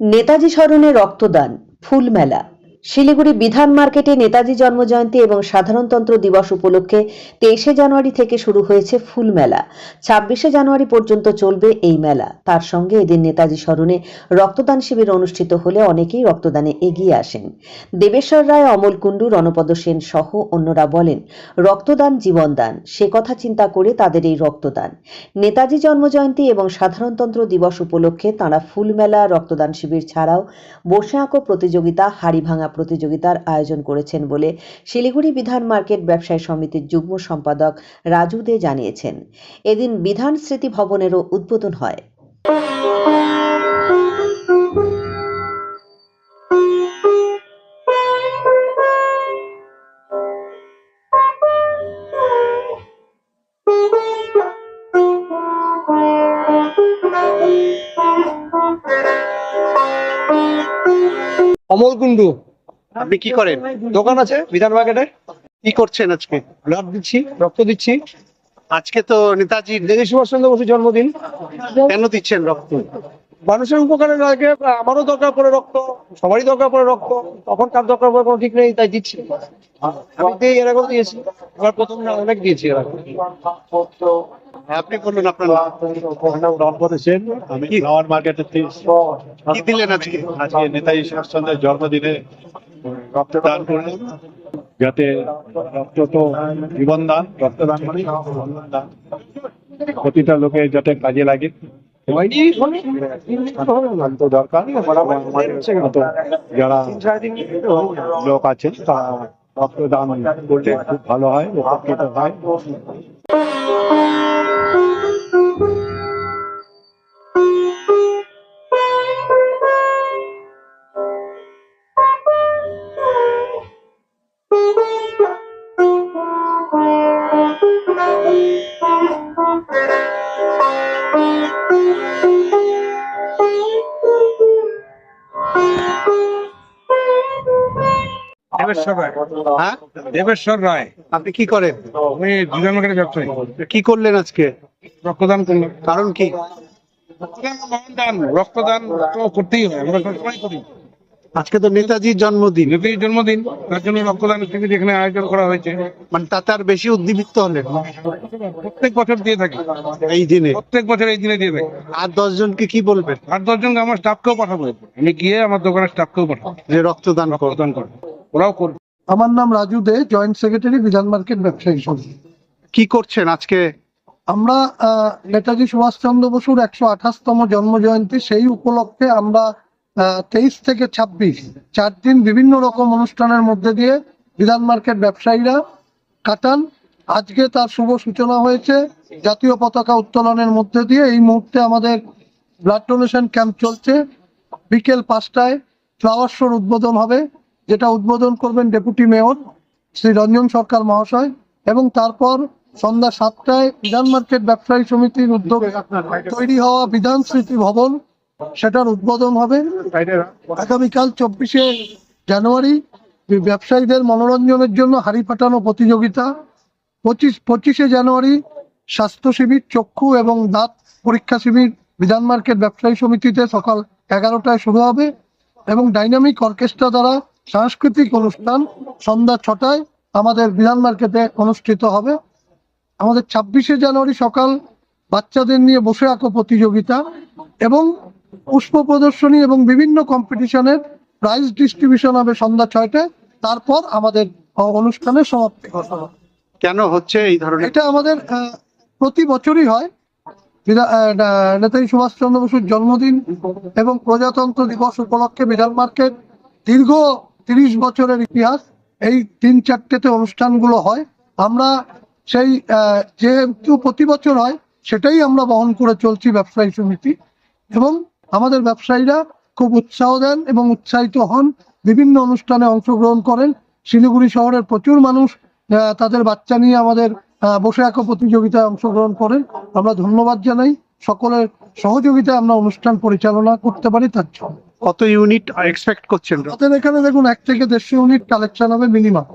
নেতাজি স্মরণে রক্তদান ফুল মেলা শিলিগুড়ি বিধান মার্কেটে নেতাজি জন্মজয়ন্তী এবং সাধারণতন্ত্র দিবস উপলক্ষে তেইশে জানুয়ারি থেকে শুরু হয়েছে ফুল মেলা। ছাব্বিশে জানুয়ারি পর্যন্ত চলবে এই মেলা। তার সঙ্গে এদিন নেতাজি স্মরণে রক্তদান শিবির অনুষ্ঠিত হলে অনেকেই রক্তদানে এগিয়ে আসেন। দেবেশ্বর রায়, অমল কুণ্ডু, রণপদ সেন সহ অন্যরা বলেন, রক্তদান জীবনদান সে কথা চিন্তা করে তাদের এই রক্তদান। নেতাজি জন্মজয়ন্তী এবং সাধারণতন্ত্র দিবস উপলক্ষে তাঁরা ফুলমেলা রক্তদান শিবির ছাড়াও বসে আঁকো প্রতিযোগিতা, হাড়ি ভাঙা প্রতিযোগিতার আয়োজন করেছেন বলে শিলিগুড়ি বিধান মার্কেট ব্যবসায়ী সমিতির যুগ্ম সম্পাদক রাজু দে জানিয়েছেন। এদিন বিধান স্মৃতি ভবনেরও উদ্বোধন হয়। অমল কুন্ডু আপনি কি করেন? দোকান আছে বিধান মার্কেটে? কি করছেন আজকে? ব্লাড দিচ্ছি রক্ত দিচ্ছি। আজকে তো নেতাজির নেতাজি সুভাষচন্দ্র বসুর জন্মদিন। কেন দিচ্ছেন রক্ত? মানুষের উপকারের আগে আমারও দরকার পড়ে রক্ত সবারই দরকার পড়ে রক্ত। তখন কার দরকার পড়ে কোনো ঠিক নেই তাই দিচ্ছি। আমি দিই এর দিয়েছি এবার প্রথম না অনেক দিয়েছি এর আগে হ্যাঁ, আপনি বলুন আপনার নাম। সেন আমি ফ্লাওয়ার মার্কেটের কি দিলেন আজকে? আজকে নেতাজি সুভাষচন্দ্রের জন্মদিনে রক্তদান করলাম যাতে রক্ত তো জীবন দান, রক্তদান মানে জীবনদান প্রতিটা লোকের যাতে কাজে লাগে। দরকার যারা লোক আছেন, তারা রক্তদান করলে খুব ভালো হয়, উপকৃত হয়। দেবেশ্বর রায়। হ্যাঁ? দেবেশ্বর রায়। আপনি কি করেন? আমি মার্কেটের ব্যবসায়ী। কি করলেন আজকে? রক্তদান করলাম। কারণ কি? রক্তদান তো করতেই হয় আমরা সবসময় করি। আজকে তো নেতাজির জন্মদিন। নেতাজির জন্মদিন তার জন্য রক্তদান শিবির এখানে আয়োজন করা হয়েছে। মানে তাতে আর বেশি উদ্দীপিত হলেন প্রত্যেক বছর দিয়ে থাকি। এই দিনে। প্রত্যেক বছর এই দিনে দিয়ে থাকি। আর দশ জনকে কি বলবেন? আট দশজনকে আমার স্টাফকেও পাঠাবো আমি গিয়ে আমার দোকানের স্টাফকেও পাঠাবো। যে রক্তদান রক্তদান করব। ওরাও করবে। আমার নাম Raju Dey joint secretary Bidhan market ব্যবসায়ী সমিতি। কি করছেন আজকে? আমরা আহ, নেতাজি সুভাষচন্দ্র বসুর একশো আঠাশতম জন্ম জয়ন্তী সেই উপলক্ষে আমরা তেইশ থেকে ছাব্বিশ। চার দিন বিভিন্ন রকম অনুষ্ঠানের মধ্যে দিয়ে বিধান মার্কেট ব্যবসায়ীরা কাটান। আজকে তার শুভ সূচনা হয়েছে জাতীয় পতাকা উত্তোলনের মধ্যে দিয়ে। এই মুহূর্তে আমাদের ব্লাড ডোনেশন ক্যাম্প চলছে। বিকেল পাঁচটায় ফ্লাওয়ার শোর উদ্বোধন হবে, যেটা উদ্বোধন করবেন ডেপুটি মেয়র শ্রী রঞ্জন সরকার মহাশয় এবং তারপর সন্ধ্যা সাতটায় বিধান মার্কেট ব্যবসায়ী সমিতির উদ্যোগে তৈরি হওয়া বিধান স্মৃতি ভবন, সেটার উদ্বোধন হবে। আগামীকাল চব্বিশে জানুয়ারি ব্যবসায়ীদের মনোরঞ্জনের জন্য হাড়ি ফাটানো প্রতিযোগিতা, পঁচিশ, পঁচিশে জানুয়ারি স্বাস্থ্য শিবির, চক্ষু এবং দাঁত পরীক্ষা শিবির, বিধান মার্কেট ব্যবসায়ী সমিতিতে সকাল এগারোটায় শুরু হবে এবং ডাইনামিক অর্কেস্ট্রা দ্বারা সাংস্কৃতিক অনুষ্ঠান সন্ধ্যা ছটায় আমাদের বিধান মার্কেটে অনুষ্ঠিত হবে। আমাদের ছাব্বিশে জানুয়ারি সকাল বাচ্চাদের নিয়ে বসে আঁকো প্রতিযোগিতা এবং পুষ্প প্রদর্শনী এবং বিভিন্ন কম্পিটিশনের প্রাইজ ডিস্ট্রিবিউশন হবে সন্ধ্যা ছয়টায়। তারপর আমাদের অনুষ্ঠানের সমাপ্তি ঘটনা কেন হচ্ছে এই ধরনের? এটা আমাদের প্রতি বছরই হয়। নেতাজি সুভাষচন্দ্র বসুর জন্মদিন এবং প্রজাতন্ত্র দিবস উপলক্ষে বিধান মার্কেট দীর্ঘ তিরিশ বছরের ইতিহাস। এই তিন চারটেতে অনুষ্ঠানগুলো হয়। আমরা সেই যেহেতু প্রতি বছর হয় সেটাই আমরা বহন করে চলছি ব্যবসায়ী সমিতি। এবং আমাদের ব্যবসায়ীরা খুব উৎসাহ দেন এবং উৎসাহিত হন। বিভিন্ন অনুষ্ঠানে অংশগ্রহণ করেন। শিলিগুড়ি শহরের প্রচুর মানুষ তাদের বাচ্চা নিয়ে আমাদের বসে আঁকো প্রতিযোগিতায় অংশগ্রহণ করেন। আমরা ধন্যবাদ জানাই। সকলের সহযোগিতায় আমরা অনুষ্ঠান পরিচালনা করতে পারি তার জন্য। কত ইউনিট এক্সপেক্ট করছেন? আমাদের এখানে দেখুন এক থেকে দেড়শো ইউনিট কালেকশন হবে মিনিমাম